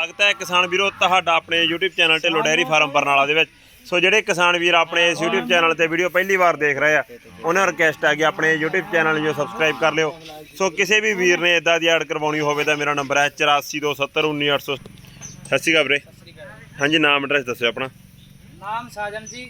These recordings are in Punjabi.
ਸਵਾਗਤ ਹੈ ਕਿਸਾਨ ਵੀਰੋ ਤੁਹਾਡਾ ਆਪਣੇ YouTube channel Dhillon dairy farm Barnala ਦੇ ਵਿੱਚ। ਸੋ ਜਿਹੜੇ ਕਿਸਾਨ ਵੀਰ ਆਪਣੇ ਇਸ YouTube ਚੈਨਲ ਤੇ ਵੀਡੀਓ ਪਹਿਲੀ ਵਾਰ ਦੇਖ ਰਹੇ ਆ, ਉਹਨਾਂ ਨੂੰ ਰਿਕਵੈਸਟ ਹੈ ਕਿ ਆਪਣੇ YouTube ਚੈਨਲ ਨੂੰ ਸਬਸਕ੍ਰਾਈਬ ਕਰ ਲਿਓ। ਸੋ ਕਿਸੇ ਵੀ ਵੀਰ ਨੇ ਇਦਾਂ ਦੀ ਐਡ ਕਰਵਾਉਣੀ ਹੋਵੇ ਤਾਂ ਮੇਰਾ ਨੰਬਰ ਹੈ 8427191800 ਸਤਿ ਸ਼੍ਰੀ ਅਕਾਲ ਵੀਰੇ। ਹਾਂਜੀ, ਨਾਮ ਐਡਰੈਸ ਦੱਸਿਓ ਆਪਣਾ। ਨਾਮ ਸਾਜਨ ਜੀ,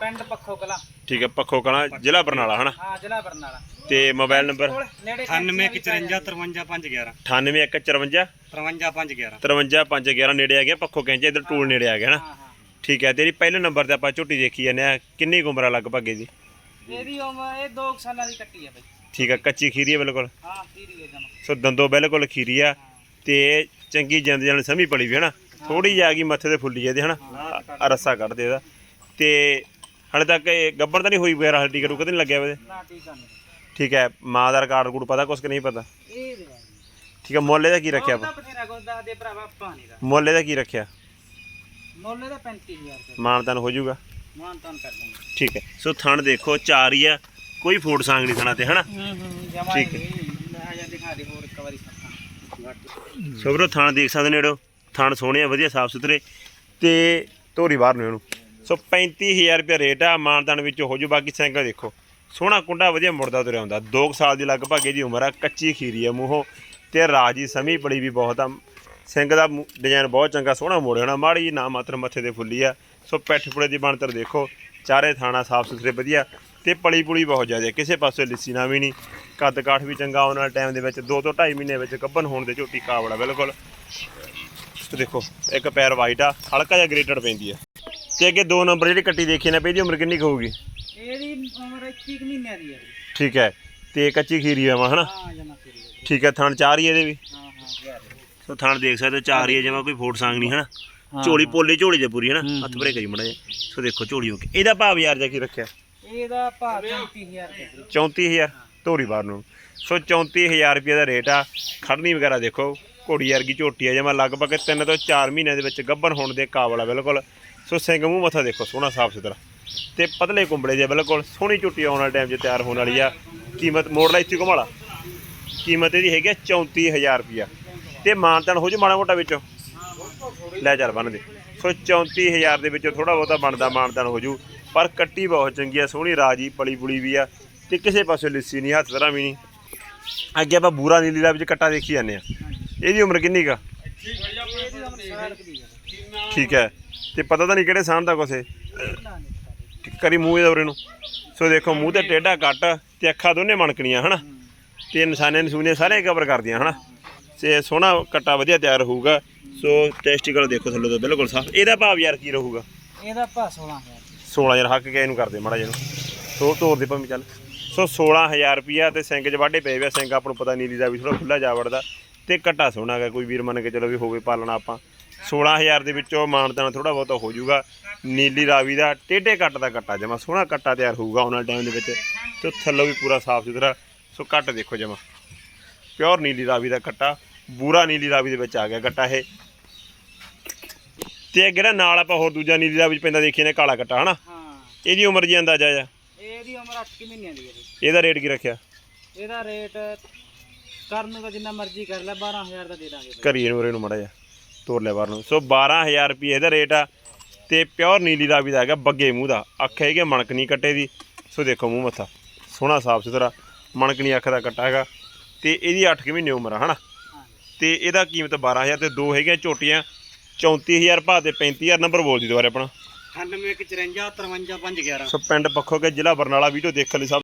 ਪਿੰਡ ਪੱਖੋ ਕਲਾ ਠੀਕ ਹੈ ਪੱਖੋ ਕਲਾਂ ਜ਼ਿਲ੍ਹਾ ਬਰਨਾਲਾ ਹਨਾ? ਹਾਂ ਜ਼ਿਲ੍ਹਾ ਬਰਨਾਲਾ। ਤੇ ਮੋਬਾਈਲ ਨੰਬਰ ਨੇੜੇ 9853 98154 53511 53511 ਨੇੜੇ ਆ ਗਿਆ ਪੱਖੋ ਕਹਿੰਦੇ ਇਧਰ ਟੂਲ ਨੇੜੇ ਆ ਗਿਆ ਹਨਾ? ਹਾਂ ਹਾਂ। ਠੀਕ ਹੈ ਤੇਰੀ ਪਹਿਲੇ ਨੰਬਰ ਤੇ ਆਪਾਂ ਝੋਟੀ ਦੇਖੀ ਜਾਂਦੇ ਆ ਕਿੰਨੀ ਕੁ ਉਮਰ ਆ ਲਗਭਗ ਇਹਦੀ? ਇਹਦੀ ਉਮਰ ਇਹ 2 ਸਾਲਾਂ ਦੀ ਕੱਟੀ ਆ ਬਈ। ਠੀਕ ਹੈ ਕੱਚੀ ਖੀਰੀ ਹੈ ਬਿਲਕੁਲ? ਹਾਂ ਤੀਰੀ ਹੈ ਜਮਾ। ਸੋ ਦੰਦੋ ਬਿਲਕੁਲ ਖੀਰੀ ਆ ਤੇ ਚੰਗੀ ਜਿੰਦ ਜਾਨ ਸਮੀ ਪੜੀ ਵੀ ਹਨਾ? ਥੋੜੀ ਜਿਹੀ ਆ ਗਈ ਮੱਥੇ ਤੇ ਫੁੱਲੀ ਇਹਦੇ ਹਨਾ? ਆ ਰੱਸਾ ਕੱਢ ਦੇ ਇਹਦਾ। ਤੇ ਹਲੇ ਤੱਕ ਇਹ ਗੱਬਰ ਤਾਂ ਨਹੀਂ ਹੋਈ ਵਗੈਰਾ ਹਲਟੀ ਕਰੂ ਕਦੇ ਨਹੀਂ ਲੱਗਿਆ ਵੇ ਨਾ ਟੀਕਾ ਨਹੀਂ। ਠੀਕ ਹੈ ਮਾਂ ਦਾ ਰਿਕਾਰਡ ਕੋਡ ਪਤਾ ਕੁਛ ਕਿ ਨਹੀਂ ਪਤਾ? ਇਹ ਦੇ ਠੀਕ ਹੈ ਮੁੱਲ ਇਹਦਾ ਕੀ ਰੱਖਿਆ ਆਪਾਂ ਬਥੇਰਾ ਦੱਸ ਦੇ ਭਰਾਵਾ ਪਾਣੀ ਦਾ ਮੁੱਲ ਇਹਦਾ ਕੀ ਰੱਖਿਆ? ਮੁੱਲ ਇਹਦਾ 35000 ਰੁਪਏ। ਮਾਨਤਨ ਹੋ ਜਾਊਗਾ? ਮਾਨ ਤਾਨ ਕਰ ਦਾਂਗੇ। ਠੀਕ ਹੈ ਸੋ ਥਣ ਦੇਖੋ ਚਾਰ ਹੀ ਆ ਕੋਈ ਫੂਟ ਸਾਂਗ ਨਹੀਂ ਥਣਾ ਤੇ ਹਨਾ? ਹੂੰ ਹੂੰ ਜਮਾ ਠੀਕ ਹੈ। ਲੈ ਜਾ ਦਿਖਾ ਦੇ ਹੋਰ ਇੱਕ ਵਾਰੀ ਸਾਥਾਂ ਸੋ ਵੀਰੋ ਥਣ ਦੇਖ ਸਕਦੇ ਨੇੜੋ ਥਣ ਸੋਹਣੇ ਆ ਵਧੀਆ ਸਾਫ਼ ਸੁਥਰੇ ਤੇ ਧੋਰੀ ਬਾਹਰ ਨੂੰ ਇਹਨੂੰ। ਸੋ 35000 ਰੁਪਏ ਰੇਟ ਆ ਮਾਨਦਾਨ ਵਿੱਚ ਹੋ ਜੂ, ਬਾਕੀ ਸਾਈਕਲ ਦੇਖੋ। ਸੋਹਣਾ ਕੁੰਡਾ, ਵਧੀਆ ਮੁੜਦਾ ਤੁਰਿਆ ਹੁੰਦਾ। 2 ਸਾਲ ਦੀ ਲਗਭਗ ਇਹਦੀ ਉਮਰ ਆ, ਕੱਚੀ ਖੀਰੀ ਆ ਮੂੰਹੋਂ ਤੇ ਰਾਜੀ ਸਮੀ ਬੜੀ ਵੀ ਬਹੁਤ ਆ। ਸਿੰਘ ਦਾ ਡਿਜ਼ਾਈਨ ਬਹੁਤ ਚੰਗਾ, ਸੋਹਣਾ ਮੋੜਿਆ ਹੋਣਾ, ਮਾੜੀ ਜਿਹੀ ਨਾ ਮਾਤਰ ਮੱਥੇ ਤੇ ਫੁੱਲੀ ਆ। ਸੋ ਪੈਠ ਪੁੜੇ ਦੀ ਬਣਤਰ ਦੇਖੋ, ਚਾਰੇ ਥਾਣਾ ਸਾਫ਼ ਸੁਥਰੇ ਵਧੀਆ ਤੇ ਪਲੀ ਪੁਲੀ ਬਹੁਤ ਜ਼ਿਆਦਾ। ਕਿਸੇ ਪਾਸੇ ਲਿੱਸੀ ਨਾ ਵੀ ਨਹੀਂ, ਕੱਦ ਕਾਠ ਵੀ ਚੰਗਾ ਆਉਣ ਵਾਲੇ ਟਾਈਮ ਦੇ ਵਿੱਚ 2 ਤੋਂ 2.5 ਮਹੀਨੇ ਵਿੱਚ ਗੱਭਣ ਹੋਣ ਦੇ ਝੋਟੀ ਕਾਵੜਾ ਬਿਲਕੁਲ। ਦੇਖੋ, ਇੱਕ ਪੈਰ ਵਾਈਟ ਆ, ਹਲਕਾ ਜਿਹਾ ਗ੍ਰੇਟਡ ਪੈਂਦੀ ਆ। ਤੇ ਅੱਗੇ ਦੋ ਨੰਬਰ ਜਿਹੜੀ ਕੱਟੀ ਦੇਖੀ ਨਾ ਇਹਦੀ ਉਮਰ ਕਿੰਨੀ ਕੁ ਹੋਊਗੀ? ਇਹਦੀ ਉਮਰ 21 ਕੁ ਮਹੀਨਿਆਂ ਦੀ ਹੈ ਜੀ। ਠੀਕ ਹੈ ਤੇ ਕੱਚੀ ਖੀਰੀ ਆ ਵਾ ਹਨਾ? ਹਾਂ ਜਮਾ ਤੀਰੀ ਹੈ ਠੀਕ ਹੈ ਥਣ ਚਾਰ ਹੀ ਇਹਦੇ ਵੀ? ਹਾਂ ਹਾਂ ਯਾਰ ਸੋ ਥਣ ਦੇਖ ਸਕਦੇ ਹੋ ਚਾਰ ਹੀ ਆ ਜਮਾ ਕੋਈ ਫੋਟ ਸੰਗ ਨਹੀਂ ਹਨਾ? ਝੋਲੀ ਪੋਲੀ ਝੋਲੀ ਦੇ ਪੂਰੀ ਹਨਾ? ਹੱਥ ਭਰੇ ਕਰੀ ਮੜਾ ਸੋ ਦੇਖੋ ਝੋਲੀ ਹੋ ਕੇ ਇਹਦਾ ਭਾਵ ਯਾਰ ਜਾ ਕੀ ਰੱਖਿਆ? ਇਹਦਾ ਭਾਅ 35000 ਰੁਪਏ। 34000 ਧੋਰੀ ਬਾਰ ਨੂੰ। ਸੋ 34000 ਰੁਪਏ ਦਾ ਰੇਟ ਆ। ਖੜਨੀ ਵਗੈਰਾ ਦੇਖੋ। ਘੋੜੀ ਵਰਗੀ ਝੋਟੀ ਆ ਜਮਾ ਲਗਭਗ 3 ਤੋਂ 4 ਮਹੀਨਿਆਂ ਦੇ ਵਿੱਚ ਗੱਭਣ ਹੋਣ ਦੇ ਕਾਬਲ ਆ ਬਿਲਕੁਲ। ਸੋ ਸਿੰਘ ਮੂੰਹ ਮੱਥਾ ਦੇਖੋ, ਸੋਹਣਾ ਸਾਫ਼ ਸੁਥਰਾ। ਤੇ ਪਤਲੇ ਕੁੰਬਲੇ ਜੇ, ਬਿਲਕੁਲ ਸੋਹਣੀ ਝੋਟੀ ਆਉਣ ਵਾਲੇ ਟਾਈਮ 'ਚ ਤਿਆਰ ਹੋਣ ਵਾਲੀ ਆ। ਕੀਮਤ ਮੋੜ ਲਾ ਇੱਥੇ ਘੁਮਾਲਾ ਕੀਮਤ ਇਹਦੀ ਹੈਗੀ ਆ 34000 ਰੁਪਿਆ ਤੇ ਮਾਨਤਨ ਹੋ ਜੂ ਮਾੜਾ ਮੋਟਾ ਵਿੱਚੋਂ। ਲੈ ਚੱਲ ਬੰਨ ਦੇ। ਸੋ 34000 ਦੇ ਵਿੱਚੋਂ ਥੋੜਾ ਬਹੁਤਾ ਬਣਦਾ ਮਾਨਤਨ ਹੋ ਜੂ ਪਰ ਕੱਟੀ ਬਹੁਤ ਚੰਗੀ ਆ, ਸੋਹਣੀ ਰਾਜੀ ਪਲੀ ਪੁਲੀ ਵੀ ਆ। ਤੇ ਕਿਸੇ ਪਾਸੇ ਲਿੱਸੀ ਨਹੀਂ, ਹੱਥ ਤਰ੍ਹਾਂ ਵੀ ਨਹੀਂ। ਅੱਗੇ ਆਪਾਂ ਬੂਰਾ ਨੀਲੀ ਦਾ ਵਿੱਚ ਕੱਟਾ ਦੇਖੀ ਜਾਂਦੇ ਆ। ਇਹਦੀ ਉਮਰ ਕਿੰਨੀ ਕਾ ਠੀਕ ਹੈ। ਤੇ ਪਤਾ ਤਾਂ ਨਹੀਂ ਕਿਹੜੇ ਸਾਂਢ ਦਾ ਕੋਸੇ ਨਾ ਨਹੀਂ ਕਰੀ ਮੂੰਹ ਇਹਦਾ ਉਰੇ ਨੂੰ। ਸੋ ਦੇਖੋ ਮੂੰਹ ਤੇ ਟੇਢਾ ਕੱਟ ਤੇ ਅੱਖਾਂ ਦੋਨੇ ਮਣਕਣੀਆਂ ਹਨਾ? ਤੇ ਨਿਸ਼ਾਨੇ ਨਸੂਨੇ ਸਾਰੇ ਕਵਰ ਕਰਦੀਆਂ ਹਨਾ? ਤੇ ਸੋਹਣਾ ਕੱਟਾ ਵਧੀਆ ਤਿਆਰ ਹੋਊਗਾ। ਸੋ ਟੈਸਟੀਕਲ ਦੇਖੋ ਥੱਲੇ ਤੋਂ ਬਿਲਕੁਲ ਸਾਫ਼। ਇਹਦਾ ਭਾਵ ਯਾਰ ਕੀ ਰਹੂਗਾ? ਇਹਦਾ ਭਾਅ 16000 16000 ਹੱਕ ਕੇ ਇਹਨੂੰ ਕਰਦੇ ਮਾੜਾ ਜਿਹਨੂੰ ਤੋਰ ਤੋਰ ਦੇ ਭਾਵੇਂ ਚੱਲ। ਸੋ 16000 ਰੁਪਿਆ ਤੇ ਸਿੰਘ ਵਾਢੇ ਪਏ ਵੇ ਸਿੰਘ ਆਪਾਂ ਨੂੰ ਪਤਾ ਨੀਲੀ ਦਾ ਵੀ ਥੋੜਾ ਖੁੱਲਾ ਜਾ ਵੜਦਾ ਤੇ ਕੱਟਾ ਸੋਹਣਾ ਗਾ ਕੋਈ ਵੀਰ ਮੰਨ ਕੇ ਚਲੋ ਵੀ ਹੋਵੇ ਪਾਲਣਾ ਆਪਾਂ। 16000 ਦੇ ਵਿੱਚੋਂ ਮਾਨਤਾਨ ਥੋੜਾ ਬਹੁਤਾ ਹੋ ਜਾਊਗਾ। ਨੀਲੀ ਰਾਵੀ ਦਾ ਟੇਢੇ ਕੱਟ ਦਾ ਕੱਟਾ ਜਮਾ ਸੋਹਣਾ ਕੱਟਾ ਤਿਆਰ ਹੋਊਗਾ ਆਉਣ ਵਾਲੇ ਟਾਈਮ ਦੇ ਵਿੱਚ। ਤੇ ਥੱਲੋਂ ਵੀ ਪੂਰਾ ਸਾਫ਼ ਸੁਥਰਾ ਸੋ ਕੱਟ ਦੇਖੋ ਜਮਾ। ਪਿਓਰ ਨੀਲੀ ਰਾਵੀ ਦਾ ਕੱਟਾ ਬੂਰਾ ਨੀਲੀ ਰਾਵੀ ਦੇ ਵਿੱਚ ਆ ਗਿਆ ਕੱਟਾ ਇਹ। ਤੇ ਜਿਹੜਾ ਨਾਲ ਆਪਾਂ ਹੋਰ ਦੂਜਾ ਨੀਲੀ ਰਾਵੀ 'ਚ ਪੈਂਦਾ ਦੇਖੀਏ ਨੇ ਕਾਲਾ ਕੱਟਾ ਹਨਾ? ਇਹਦੀ ਉਮਰ ਜੀ ਅੰਦਾਜ਼ਾ ਆ? ਇਹਦੀ ਉਮਰ 8 ਕੁ ਮਹੀਨਿਆਂ ਦੀ ਹੈ। ਇਹਦਾ ਰੇਟ ਕੀ ਰੱਖਿਆ? ਇਹਦਾ ਰੇਟ ਕਰਨ ਨੂੰ ਤਾਂ ਜਿੰਨਾ ਮਰਜ਼ੀ ਕਰ ਲੈ 12000 ਦਾ ਦੇ ਦਾਂਗੇ ਬਈ। ਘਰੀ ਨੂੰ ਨੂੰ ਮੜਾ ਜਾ ਤੋਰ ਲੈ ਬਾਹਰ ਨੂੰ। ਸੋ 12000 ਰੁਪਏ ਇਹਦਾ ਰੇਟ ਆ ਤੇ ਪਿਓਰ ਨੀਲੀ ਰਾਵੀ ਦਾ ਹੈਗਾ ਬੱਗੇ ਮੂੰਹ ਦਾ। ਅੱਖ ਹੈਗੇ ਮਣਕ ਨਹੀਂ ਕੱਟੇ ਦੀ। ਸੋ ਦੇਖੋ ਮੂੰਹ ਮੱਥਾ। ਸੋਹਣਾ ਸਾਫ਼ ਸੁਥਰਾ ਮਣਕ ਨਹੀਂ ਅੱਖ ਦਾ ਕੱਟਾ ਹੈਗਾ। ਤੇ ਇਹਦੀ 8 ਕਿ ਮਹੀਨੇ ਉਮਰ ਆ ਹਨਾ? ਹਾਂ ਤੇ ਇਹਦਾ ਕੀਮਤ 12000 ਤੇ ਦੋ ਹੈਗੇ ਝੋਟੀਆਂ। 34000 ਭਾਅ ਤੇ 35000 ਨੰਬਰ ਬੋਲ ਦੀ ਦੁਬਾਰੇ ਆਪਣਾ। 9854 53511 ਸੋ ਪਿੰਡ ਪੱਖੋ ਕੇ ਜ਼ਿਲ੍ਹਾ ਬਰਨਾਲਾ ਵੀਡੀਓ ਦੇਖਣ ਲਈ ਸਭ